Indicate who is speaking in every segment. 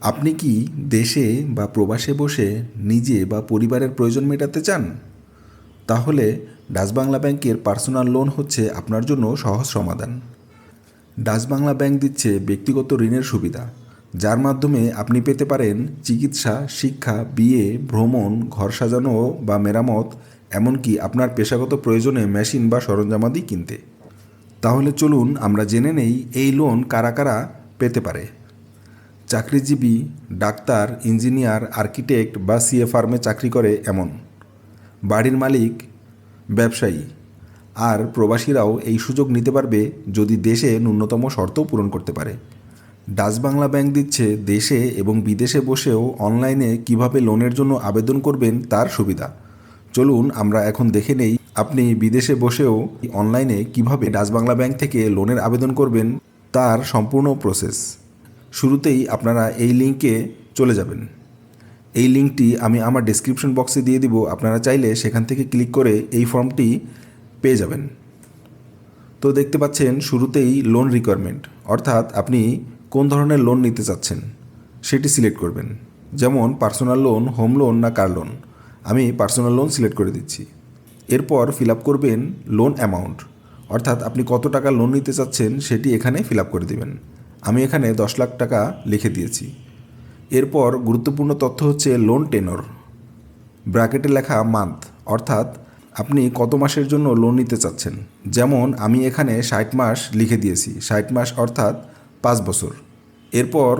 Speaker 1: আপনি কি দেশে বা প্রবাসে বসে নিজে বা পরিবারের প্রয়োজন মেটাতে চান? তাহলে ডাচ বাংলা ব্যাংকের পার্সোনাল লোন হচ্ছে আপনার জন্য সহজ সমাধান। ডাচ বাংলা ব্যাংক দিচ্ছে ব্যক্তিগত ঋণের সুবিধা, যার মাধ্যমে আপনি পেতে পারেন চিকিৎসা, শিক্ষা, বিয়ে, ভ্রমণ, ঘর সাজানো বা মেরামত, এমনকি আপনার পেশাগত প্রয়োজনে মেশিন বা সরঞ্জামাদি কিনতে। তাহলে চলুন আমরা জেনে নেই এই লোন কারা কারা পেতে পারে। চাকরিজীবী, ডাক্তার, ইঞ্জিনিয়ার, আর্কিটেক্ট বা সিএ ফার্মে চাকরি করে এমন। বাড়ির মালিক, ব্যবসায়ী। আর প্রবাসীরাও এই সুযোগ নিতে পারবে যদি দেশে ন্যূনতম শর্ত পূরণ করতে পারে। ডাচ বাংলা ব্যাংক দিচ্ছে দেশে এবং বিদেশে বসেও অনলাইনে কীভাবে লোনের জন্য আবেদন করবেন তার সুবিধা। চলুন আমরা এখন দেখে নেই আপনি বিদেশে বসেও অনলাইনে কীভাবে ডাচ বাংলা ব্যাংক থেকে লোনের আবেদন করবেন তার সম্পূর্ণ প্রসেস। শুরুতেই আপনারা এই লিঙ্কে চলে যাবেন। এই লিঙ্কটি আমি আমার ডেসক্রিপশন বক্সে দিয়ে দিব। আপনারা চাইলে সেখান থেকে ক্লিক করে এই ফর্মটি পেয়ে যাবেন। তো দেখতে পাচ্ছেন শুরুতেই লোন রিকোয়ারমেন্ট অর্থাৎ আপনি কোন ধরনের লোন নিতে চাচ্ছেন, সেটি সিলেক্ট করবেন। যেমন পার্সোনাল লোন হোম লোন না কার লোন আমি পার্সোনাল লোন সিলেক্ট করে দিচ্ছি। এরপর ফিল আপ করবেন লোন অ্যামাউন্ট অর্থাৎ আপনি কত টাকা লোন নিতে চাচ্ছেন সেটি এখানে ফিল আপ করে দেবেন। আমি এখানে দশ লাখ টাকা লিখে দিয়েছি। এরপর গুরুত্বপূর্ণ তথ্য হচ্ছে লোন টেনর ব্র্যাকেটে লেখা মান্থ অর্থাৎ আপনি কত মাসের জন্য লোন নিতে চাচ্ছেন। যেমন আমি এখানে ষাট মাস লিখে দিয়েছি। ষাট মাস অর্থাৎ পাঁচ বছর। এরপর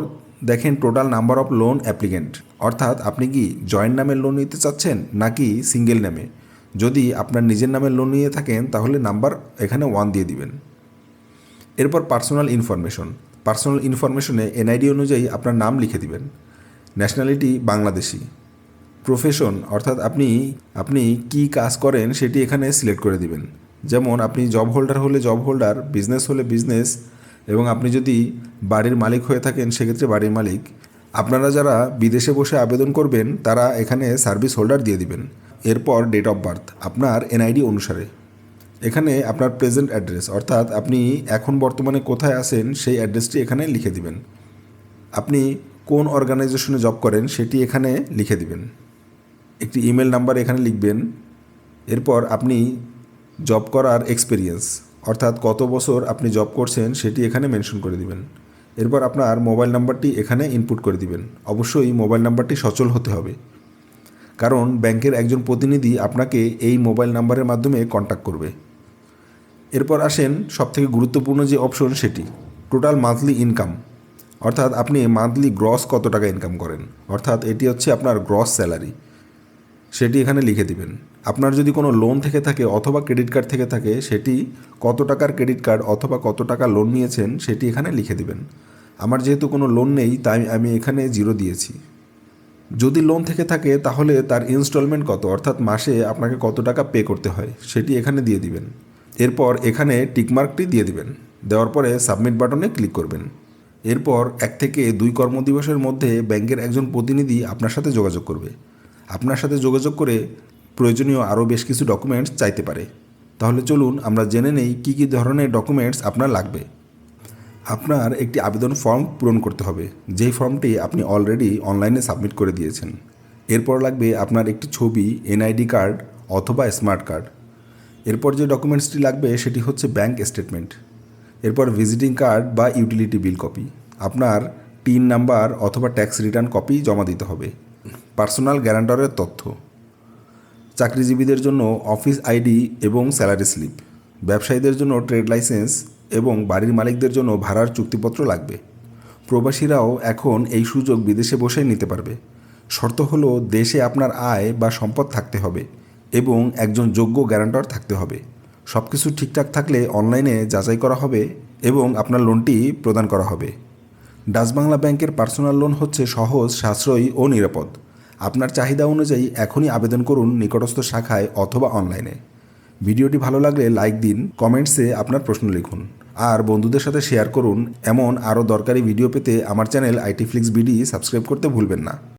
Speaker 1: দেখেন total number of loan applicant অর্থাৎ আপনি কি জয়েন্ট নামের লোন নিতে চাচ্ছেন নাকি সিঙ্গেল নামে? যদি আপনার নিজের নামে লোন নিয়ে থাকেন, তাহলে নাম্বার এখানে ওয়ান দিয়ে দিবেন। এরপর পার্সোনাল ইনফরমেশন পার্সোনাল ইনফরমেশনে এনআইডি অনুযায়ী আপনার নাম লিখে দিবেন। ন্যাশনালিটি বাংলাদেশি। প্রফেশন অর্থাৎ আপনি আপনি কি কাজ করেন সেটি এখানে সিলেক্ট করে দিবেন। যেমন আপনি জব হোল্ডার হলে জব হোল্ডার বিজনেস হলে বিজনেস এবং আপনি যদি বাড়ির মালিক হয়ে থাকেন সেক্ষেত্রে বাড়ির মালিক। আপনারা যারা বিদেশে বসে আবেদন করবেন, তারা এখানে সার্ভিস হোল্ডার দিয়ে দিবেন। এরপর ডেট অফ বার্থ আপনার এনআইডি অনুসারে। এখানে আপনার প্রেজেন্ট অ্যাড্রেস অর্থাৎ আপনি এখন বর্তমানে কোথায় আছেন, সেই অ্যাড্রেসটি এখানে লিখে দিবেন। আপনি কোন অর্গানাইজেশনে জব করেন, সেটি এখানে লিখে দিবেন। একটি ইমেল নাম্বার এখানে লিখবেন। এরপর আপনি জব করার এক্সপিরিয়েন্স অর্থাৎ কত বছর আপনি জব করছেন, সেটি এখানে মেনশন করে দিবেন। এরপর আপনার মোবাইল নাম্বারটি এখানে ইনপুট করে দিবেন। অবশ্যই মোবাইল নাম্বারটি সচল হতে হবে। কারণ ব্যাংকের একজন প্রতিনিধি আপনাকে এই মোবাইল নাম্বারের মাধ্যমে কন্ট্যাক্ট করবে। এরপর আসেন সবথেকে গুরুত্বপূর্ণ যে অপশন সেটি টোটাল মান্থলি ইনকাম অর্থাৎ আপনি মান্থলি গ্রস কত টাকা ইনকাম করেন? অর্থাৎ এটি হচ্ছে আপনার গ্রস স্যালারি সেটি এখানে লিখে দিবেন। আপনার যদি কোনো লোন থেকে থাকে অথবা ক্রেডিট কার্ড থেকে থাকে, সেটি কত টাকার ক্রেডিট কার্ড অথবা কত টাকা লোন নিয়েছেন, সেটি এখানে লিখে দিবেন। আমার যেহেতু কোনো লোন নেই, তাই আমি এখানে জিরো দিয়েছি। যদি লোন থেকে থাকে, তাহলে তার ইনস্টলমেন্ট কত? অর্থাৎ মাসে আপনাকে কত টাকা পে করতে হয়? সেটি এখানে দিয়ে দিবেন। এরপর এখানে টিকমার্কটি দিয়ে দিবেন। দেওয়ার পরে সাবমিট বাটনে ক্লিক করবেন। এরপর এক থেকে দুই কর্মদিবসের মধ্যে ব্যাংকের একজন প্রতিনিধি আপনার সাথে যোগাযোগ করবে। আপনার সাথে যোগাযোগ করে প্রয়োজনীয় আরও বেশ কিছু ডকুমেন্টস চাইতে পারে। তাহলে চলুন আমরা জেনে নেই কী কী ধরনের ডকুমেন্টস আপনার লাগবে। আপনার একটি আবেদন ফর্ম পূরণ করতে হবে। যেই ফর্মটি আপনি অলরেডি অনলাইনে সাবমিট করে দিয়েছেন। এরপর লাগবে আপনার একটি ছবি, এনআইডি কার্ড অথবা স্মার্ট কার্ড। এরপর যে ডকুমেন্টসটি লাগবে সেটি হচ্ছে ব্যাংক স্টেটমেন্ট, এরপর ভিজিটিং কার্ড বা ইউটিলিটি বিল কপি। আপনার টিন নাম্বার অথবা ট্যাক্স রিটার্ন কপি জমা দিতে হবে। পার্সোনাল গ্যারান্টরের তথ্য। চাকরিজীবীদের জন্য অফিস আইডি এবং স্যালারি স্লিপ। ব্যবসায়ীদের জন্য ট্রেড লাইসেন্স এবং বাড়ির মালিকদের জন্য ভাড়ার চুক্তিপত্র লাগবে। প্রবাসীরাও এখন এই সুযোগ বিদেশে বসে নিতে পারবে। শর্ত হলো দেশে আপনার আয় বা সম্পদ থাকতে হবে। এবং একজন যোগ্য গ্যারান্টর থাকতে হবে। সব কিছু ঠিকঠাক থাকলে অনলাইনে যাচাই করা হবে এবং আপনার লোনটি প্রদান করা হবে। ডাচ বাংলা ব্যাংকের পার্সোনাল লোন হচ্ছে সহজ, সাশ্রয়ী ও নিরাপদ। আপনার চাহিদা অনুযায়ী এখনই আবেদন করুন নিকটস্থ শাখায় অথবা অনলাইনে। ভিডিওটি ভালো লাগলে লাইক দিন, কমেন্টসে আপনার প্রশ্ন লিখুন। আর বন্ধুদের সাথে শেয়ার করুন, এমন আরও দরকারি ভিডিও পেতে আমার channel IT Flix BD subscribe করতে ভুলবেন না।